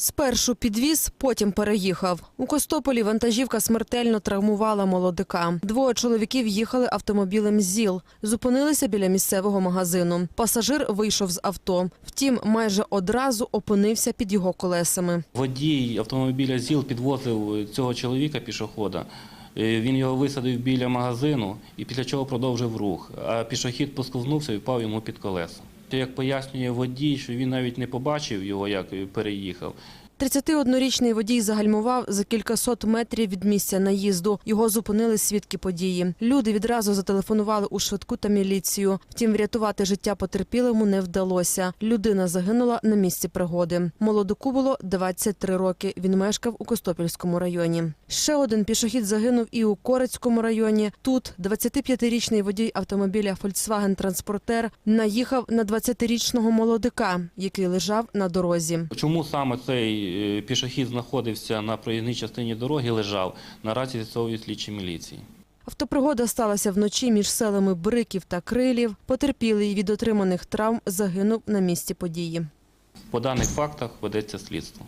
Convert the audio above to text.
Спершу підвіз, потім переїхав. У Костополі вантажівка смертельно травмувала молодика. Двоє чоловіків їхали автомобілем ЗІЛ. Зупинилися біля місцевого магазину. Пасажир вийшов з авто. Втім, майже одразу опинився під його колесами. Водій автомобіля ЗІЛ підвозив цього чоловіка пішохода. Е, Він його висадив біля магазину і після чого продовжив рух. А пішохід посковзнувся і впав йому під колеса. Як пояснює водій, що він навіть не побачив його, як переїхав. 31-річний водій загальмував за кількасот метрів від місця наїзду. Його зупинили свідки події. Люди відразу зателефонували у швидку та міліцію. Втім, врятувати життя потерпілому не вдалося. Людина загинула на місці пригоди. Молодику було 23 роки. Він мешкав у Костопільському районі. Ще один пішохід загинув і у Корецькому районі. Тут 25-річний водій автомобіля Volkswagen Транспортер наїхав на 20-річного молодика, який лежав на дорозі. Чому саме цей пішохід знаходився на проїзній частині дороги, лежав, наразі з'ясовують слідчі міліції. Автопригода сталася вночі між селами Бриків та Крилів. Потерпілий від отриманих травм загинув на місці події. По даних фактах ведеться слідство.